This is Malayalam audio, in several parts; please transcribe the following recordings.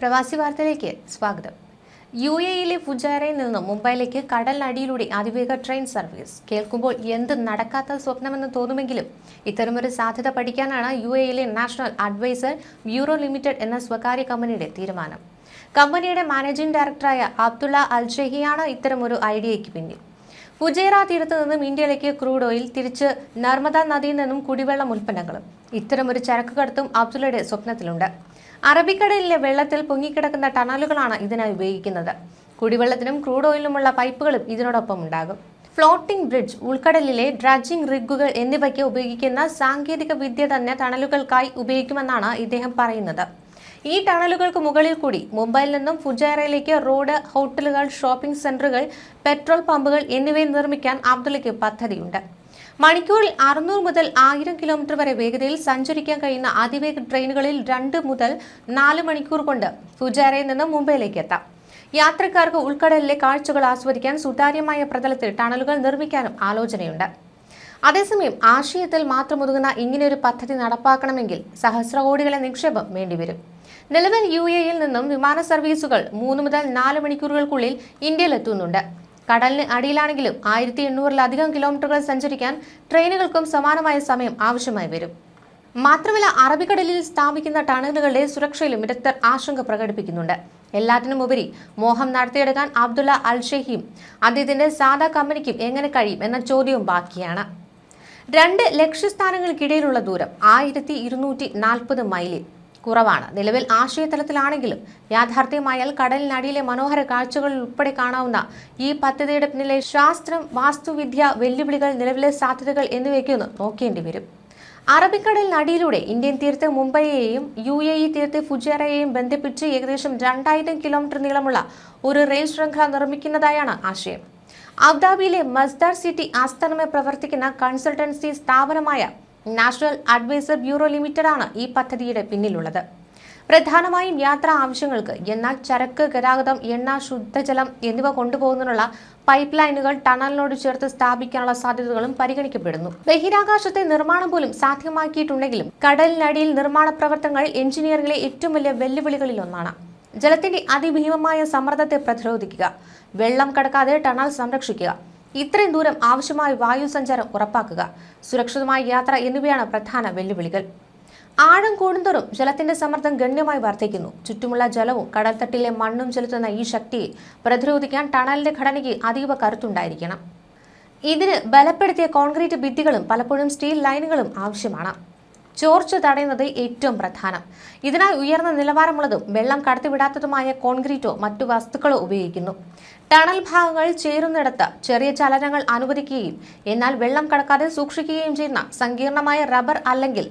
പ്രവാസി വാർത്തയിലേക്ക് സ്വാഗതം. യു എയിലെ ഫുജാരയിൽ നിന്നും മുംബൈയിലേക്ക് കടലിനടിയിലൂടെ അതിവേഗ ട്രെയിൻ സർവീസ്. കേൾക്കുമ്പോൾ എന്ത് നടക്കാത്ത സ്വപ്നമെന്ന് തോന്നുമെങ്കിലും ഇത്തരമൊരു സാധ്യത പഠിക്കാനാണ് യു എയിലെ നാഷണൽ അഡ്വൈസർ ബ്യൂറോ ലിമിറ്റഡ് എന്ന സ്വകാര്യ കമ്പനിയുടെ തീരുമാനം. കമ്പനിയുടെ മാനേജിംഗ് ഡയറക്ടറായ അബ്ദുള്ള അൽഷഹിയാണ് ഇത്തരമൊരു ഐഡിയയ്ക്ക് പിന്നിൽ. ഫുജേറ തീരത്ത് നിന്നും ഇന്ത്യയിലേക്ക് ക്രൂഡ് ഓയിൽ തിരിച്ച് നർമ്മദ നദിയിൽ നിന്നും കുടിവെള്ളം ഉൽപ്പന്നങ്ങളും. ഇത്തരമൊരു ചരക്ക് കടത്തും അബ്ദുള്ളയുടെ സ്വപ്നത്തിലുണ്ട്. അറബിക്കടലിലെ വെള്ളത്തിൽ പൊങ്ങിക്കിടക്കുന്ന ടണലുകളാണ് ഇതിനായി ഉപയോഗിക്കുന്നത്. കുടിവെള്ളത്തിനും ക്രൂഡ് ഓയിലിനുമുള്ള പൈപ്പുകളും ഇതിനോടൊപ്പം ഉണ്ടാകും. ഫ്ലോട്ടിംഗ് ബ്രിഡ്ജ് ഉൾക്കടലിലെ ഡ്രഡ്ജിംഗ് റിഗുകൾ എന്നിവയ്ക്ക് ഉപയോഗിക്കുന്ന സാങ്കേതിക വിദ്യ തന്നെ ടണലുകൾക്കായി ഉപയോഗിക്കുമെന്നാണ് ഇദ്ദേഹം പറയുന്നത്. ഈ ടണലുകൾക്ക് മുകളിൽ കൂടി മുംബൈയിൽ നിന്നും ഫുജൈറയിലേക്ക് റോഡ് ഹോട്ടലുകൾ ഷോപ്പിംഗ് സെന്ററുകൾ പെട്രോൾ പമ്പുകൾ എന്നിവയെ നിർമ്മിക്കാൻ അബ്ദുള്ളയ്ക്ക് പദ്ധതിയുണ്ട്. മണിക്കൂറിൽ അറുന്നൂറ് മുതൽ ആയിരം കിലോമീറ്റർ വരെ വേഗതയിൽ സഞ്ചരിക്കാൻ കഴിയുന്ന അതിവേഗ ട്രെയിനുകളിൽ രണ്ട് മുതൽ നാല് മണിക്കൂർ കൊണ്ട് ഫുജാരയിൽ നിന്ന് മുംബൈയിലേക്ക് എത്താം. യാത്രക്കാർക്ക് ഉൾക്കടലിലെ കാഴ്ചകൾ ആസ്വദിക്കാൻ സുതാര്യമായ പ്രതലത്തിൽ ടണലുകൾ നിർമ്മിക്കാനും ആലോചനയുണ്ട്. അതേസമയം ആശയത്തിൽ മാത്രം ഒതുങ്ങുന്ന ഇങ്ങനെയൊരു പദ്ധതി നടപ്പാക്കണമെങ്കിൽ സഹസ്രകോടികളെ നിക്ഷേപം വേണ്ടിവരും. നിലവിൽ യു എയിൽ നിന്നും വിമാന സർവീസുകൾ മൂന്ന് മുതൽ നാല് മണിക്കൂറുകൾക്കുള്ളിൽ ഇന്ത്യയിൽ എത്തുന്നുണ്ട് കടലിന് അടിയിലാണെങ്കിലും ആയിരത്തി എണ്ണൂറിലധികം കിലോമീറ്ററുകൾ സഞ്ചരിക്കാൻ ട്രെയിനുകൾക്കും സമാനമായ സമയം ആവശ്യമായി വരും. മാത്രമല്ല അറബിക്കടലിൽ സ്ഥാപിക്കുന്ന ടണലുകളുടെ സുരക്ഷയിലും വിദഗ്ധർ ആശങ്ക പ്രകടിപ്പിക്കുന്നുണ്ട്. എല്ലാറ്റിനും ഉപരി മോഹം നടത്തിയെടുക്കാൻ അബ്ദുള്ള അൽ ഷെഹിയും അദ്ദേഹത്തിന്റെ സാധാ കമ്പനിക്കും എങ്ങനെ കഴിയും എന്ന ചോദ്യവും ബാക്കിയാണ്. രണ്ട് ലക്ഷ്യസ്ഥാനങ്ങൾക്കിടയിലുള്ള ദൂരം ആയിരത്തി ഇരുന്നൂറ്റി നാൽപ്പത് മൈലിൽ. കുറവാണ്. നിലവിൽ ആശയതലത്തിലാണെങ്കിലും യാഥാർത്ഥ്യമായാൽ കടലിനടിയിലെ മനോഹര കാഴ്ചകൾ ഉൾപ്പെടെ കാണാവുന്ന ഈ പദ്ധതിയുടെ പിന്നിലെ ശാസ്ത്രം വാസ്തുവിദ്യ വെല്ലുവിളികൾ നിലവിലെ സാധ്യതകൾ എന്നിവയ്ക്കൊന്ന് നോക്കേണ്ടി വരും. അറബിക്കടൽ അറബിക്കടലിനടിയിലൂടെ ഇന്ത്യൻ തീരത്തെ മുംബൈയെയും യു എ ഇ തീരത്തെ ഫുജേറയെയും ബന്ധിപ്പിച്ച് ഏകദേശം രണ്ടായിരം കിലോമീറ്റർ നീളമുള്ള ഒരു റെയിൽ ശൃംഖല നിർമ്മിക്കുന്നതായാണ് ആശയം. അബുദാബിയിലെ മസ്ദാർ സിറ്റി ആസ്ഥാനമായി പ്രവർത്തിക്കുന്ന കൺസൾട്ടൻസി സ്ഥാപനമായ നാഷണൽ അഡ്വൈസർ ബ്യൂറോ ലിമിറ്റഡാണ് ഈ പദ്ധതിയുടെ പിന്നിലുള്ളത്. പ്രധാനമായും യാത്രാ ആവശ്യങ്ങൾക്ക് എന്നാൽ ചരക്ക് ഗതാഗതം എണ്ണ ശുദ്ധജലം എന്നിവ കൊണ്ടുപോകുന്നതിനുള്ള പൈപ്പ് ലൈനുകൾ ടണലിനോട് ചേർത്ത് സ്ഥാപിക്കാനുള്ള സാധ്യതകളും പരിഗണിക്കപ്പെടുന്നു. ബഹിരാകാശത്തെ നിർമ്മാണം പോലും സാധ്യമാക്കിയിട്ടുണ്ടെങ്കിലും കടലിനടിയിൽ നിർമ്മാണ പ്രവർത്തനങ്ങൾ എഞ്ചിനീയറിംഗിലെ ഏറ്റവും വലിയ വെല്ലുവിളികളിൽ ഒന്നാണ്. ജലത്തിന്റെ അതിഭീമമായ സമ്മർദ്ദത്തെ പ്രതിരോധിക്കുക വെള്ളം കടക്കാതെ ടണൽ സംരക്ഷിക്കുക ഇത്രയും ദൂരം ആവശ്യമായ വായു സഞ്ചാരം ഉറപ്പാക്കുക സുരക്ഷിതമായ യാത്ര എന്നിവയാണ് പ്രധാന വെല്ലുവിളികൾ. ആഴം കൂടുന്തോറും ജലത്തിന്റെ സമ്മർദ്ദം ഗണ്യമായി വർദ്ധിക്കുന്നു. ചുറ്റുമുള്ള ജലവും കടൽത്തട്ടിലെ മണ്ണും ചെലുത്തുന്ന ഈ ശക്തിയെ പ്രതിരോധിക്കാൻ ടണലിന്റെ ഘടനയ്ക്ക് അതീവ കരുത്തുണ്ടായിരിക്കണം. ഇതിന് ബലപ്പെടുത്തിയ കോൺക്രീറ്റ് ഭിത്തികളും പലപ്പോഴും സ്റ്റീൽ ലൈനുകളും ആവശ്യമാണ്. ചോർച്ച തടയുന്നത് ഏറ്റവും പ്രധാനം. ഇതിനായി ഉയർന്ന നിലവാരമുള്ളതും വെള്ളം കടത്തിവിടാത്തതുമായ കോൺക്രീറ്റോ മറ്റു വസ്തുക്കളോ ഉപയോഗിക്കുന്നു. ടണൽ ഭാഗങ്ങൾ ചേരുന്നിടത്ത് ചെറിയ ചലനങ്ങൾ അനുവദിക്കുകയും എന്നാൽ വെള്ളം കടക്കാതെ സൂക്ഷിക്കുകയും ചെയ്യുന്ന സങ്കീർണമായ റബ്ബർ അല്ലെങ്കിൽ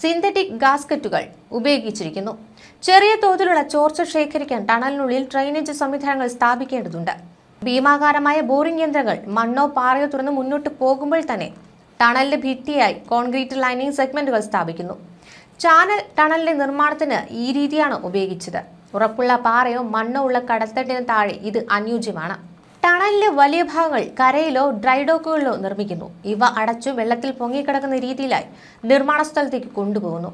സിന്തറ്റിക് ഗാസ്കറ്റുകൾ ഉപയോഗിച്ചിരിക്കുന്നു. ചെറിയ തോതിലുള്ള ചോർച്ച ശേഖരിക്കാൻ ടണലിനുള്ളിൽ ഡ്രൈനേജ് സംവിധാനങ്ങൾ സ്ഥാപിക്കേണ്ടതുണ്ട്. ഭീമാകാരമായ ബോറിംഗ് യന്ത്രങ്ങൾ മണ്ണോ പാറയോ തുറന്ന് മുന്നോട്ട് പോകുമ്പോൾ തന്നെ ടണലിന്റെ ഭിത്തിയായി കോൺക്രീറ്റ് ലൈനിങ് സെഗ്മെന്റുകൾ സ്ഥാപിക്കുന്നു. ചാനൽ ടണലിന്റെ നിർമ്മാണത്തിന് ഈ രീതിയാണ് ഉപയോഗിച്ചത്. ഉറപ്പുള്ള പാറയോ മണ്ണോ ഉള്ള കടൽത്തട്ടിന് താഴെ ഇത് അനുയോജ്യമാണ്. ടണലിലെ വലിയ ഭാഗങ്ങൾ കരയിലോ ഡ്രൈഡോക്കുകളിലോ നിർമ്മിക്കുന്നു. ഇവ അടച്ചു വെള്ളത്തിൽ പൊങ്ങിക്കിടക്കുന്ന രീതിയിലായി നിർമ്മാണ സ്ഥലത്തേക്ക് കൊണ്ടുപോകുന്നു.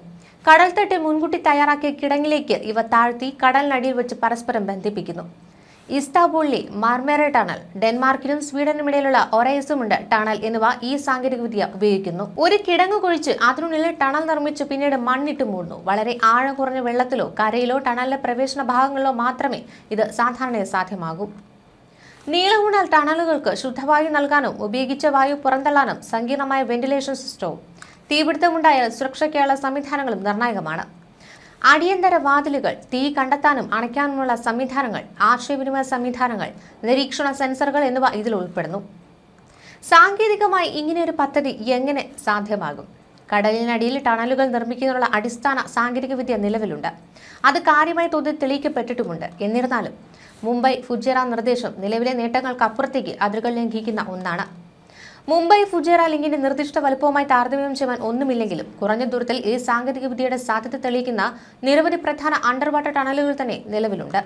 കടൽത്തട്ട് മുൻകൂട്ടി തയ്യാറാക്കിയ കിടങ്ങിലേക്ക് ഇവ താഴ്ത്തി കടലിനടിയിൽ വെച്ച് പരസ്പരം ബന്ധിപ്പിക്കുന്നു. ഇസ്താംബൂളിലെ മാർമേറ ടണൽ ഡെൻമാർക്കിനും സ്വീഡനും ഇടയിലുള്ള ഒറേസുമുണ്ട്. ടണൽ എന്നിവ ഈ സാങ്കേതികവിദ്യ ഉപയോഗിക്കുന്നു. ഒരു കിടങ്ങ് കുഴിച്ച് അതിനുള്ളിൽ ടണൽ നിർമ്മിച്ച് പിന്നീട് മണ്ണിട്ട് മൂടുന്നു. വളരെ ആഴം കുറഞ്ഞ വെള്ളത്തിലോ കരയിലോ ടണലിലെ പ്രവേശന ഭാഗങ്ങളിലോ മാത്രമേ ഇത് സാധാരണയായി സാധ്യമാകൂ. നീളമുള്ള ടണലുകൾക്ക് ശുദ്ധവായു നൽകാനും ഉപയോഗിച്ച വായു പുറന്തള്ളാനും സങ്കീർണമായ വെന്റിലേഷൻ സിസ്റ്റവും തീപിടുത്തമുണ്ടായാൽ സുരക്ഷയ്ക്കുള്ള സംവിധാനങ്ങളും നിർണായകമാണ്. അടിയന്തര വാതിലുകൾ തീ കണ്ടെത്താനും അണയ്ക്കാനുമുള്ള സംവിധാനങ്ങൾ ആശയവിനിമയ സംവിധാനങ്ങൾ നിരീക്ഷണ സെൻസറുകൾ എന്നിവ ഇതിൽ ഉൾപ്പെടുന്നു. സാങ്കേതികമായി ഇങ്ങനെയൊരു പദ്ധതി എങ്ങനെ സാധ്യമാകും? കടലിനടിയിൽ ടണലുകൾ നിർമ്മിക്കുന്നതിനുള്ള അടിസ്ഥാന സാങ്കേതികവിദ്യ നിലവിലുണ്ട്. അത് കാര്യമായ തോതിൽ തെളിയിക്കപ്പെട്ടിട്ടുമുണ്ട്. എന്നിരുന്നാലും മുംബൈ ഫുജേറ നിർദ്ദേശം നിലവിലെ നേട്ടങ്ങൾക്കപ്പുറത്തേക്ക് അതിരുകൾ ലംഘിക്കുന്ന ഒന്നാണ്. മുംബൈ ഫുജേറ ലിങ്കിന്റെ നിർദ്ദിഷ്ട വലുപ്പവുമായി താരതമ്യം ചെയ്യാൻ ഒന്നുമില്ലെങ്കിലും കുറഞ്ഞ ദൂരത്തിൽ ഈ സാങ്കേതികവിദ്യയുടെ സാധ്യത തെളിയിക്കുന്ന നിരവധി പ്രധാന അണ്ടർവാട്ടർ ടണലുകൾ തന്നെ നിലവിലുണ്ട്.